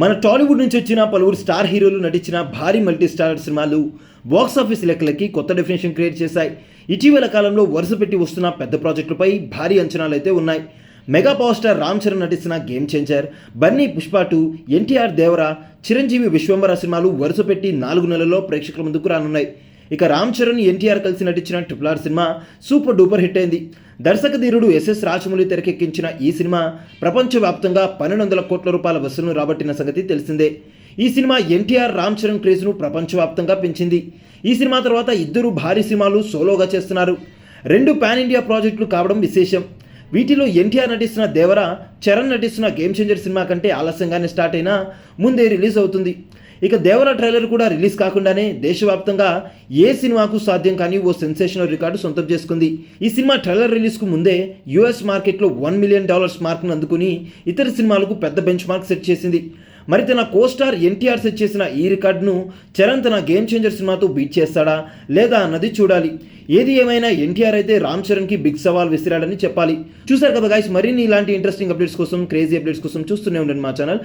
మన టాలీవుడ్ నుంచి వచ్చిన పలువురు స్టార్ హీరోలు నటించిన భారీ మల్టీ స్టార్ సినిమాలు బాక్స్ ఆఫీస్ లెక్కలకి కొత్త డెఫినేషన్ క్రియేట్ చేశాయి. ఇటీవల కాలంలో వరుస పెట్టి వస్తున్న పెద్ద ప్రాజెక్టులపై భారీ అంచనాలు అయితే ఉన్నాయి. Mega power star Ram Charan నటిస్తున్న Game Changer Bunny Pushpa two NTR Devara Chiranjeevi Vishwambhara సినిమాలు వరుస పెట్టి నాలుగు నెలల్లో ప్రేక్షకుల ముందుకు రానున్నాయి. ఇక రామ్ చరణ్ ఎన్టీఆర్ కలిసి నటించిన ట్రిపుల్ ఆర్ సినిమా సూపర్ డూపర్ హిట్ అయింది. దర్శక ధీరుడు ఎస్ఎస్ రాజమౌళి తెరకెక్కించిన ఈ సినిమా ప్రపంచవ్యాప్తంగా పన్నెండు వందల కోట్ల రూపాయల వసూలును రాబట్టిన సంగతి తెలిసిందే. ఈ సినిమా ఎన్టీఆర్ రామ్ చరణ్ క్రేజ్ను ప్రపంచవ్యాప్తంగా పెంచింది. ఈ సినిమా తర్వాత ఇద్దరు భారీ సినిమాలు సోలోగా చేస్తున్నారు. రెండు పాన్ ఇండియా ప్రాజెక్టులు కావడం విశేషం. వీటిలో ఎన్టీఆర్ నటిస్తున్న దేవర చరణ్ నటిస్తున్న గేమ్ చేంజర్ సినిమా కంటే ఆలస్యంగానే స్టార్ట్ అయినా ముందే రిలీజ్ అవుతుంది. ఇక దేవర ట్రైలర్ కూడా రిలీజ్ కాకుండానే దేశవ్యాప్తంగా ఏ సినిమాకు సాధ్యం కానీ ఓ సెన్సేషనల్ రికార్డు సొంతం చేసుకుంది. ఈ సినిమా ట్రైలర్ రిలీజ్కు ముందే యుఎస్ మార్కెట్లో వన్ మిలియన్ డాలర్స్ మార్క్ను అందుకుని ఇతర సినిమాలకు పెద్ద బెంచ్ మార్క్ సెట్ చేసింది. మరి తన కోస్టార్ ఎన్టీఆర్ సెట్ చేసిన ఈ రికార్డును చరణ్ తన గేమ్ చేంజర్ సినిమాతో బీట్ చేస్తాడా లేదా అన్నది చూడాలి. ఏది ఏమైనా ఎన్టీఆర్ అయితే రామ్ చరణ్కి బిగ్ సవాల్ విసిరాడని చెప్పాలి. చూసారు కదా గాయస్ మరిన్ని ఇలాంటి ఇంట్రెస్టింగ్ అప్డేట్స్ కోసం క్రేజీ అప్డేట్స్ కోసం చూస్తూనే ఉండండి మా ఛానల్.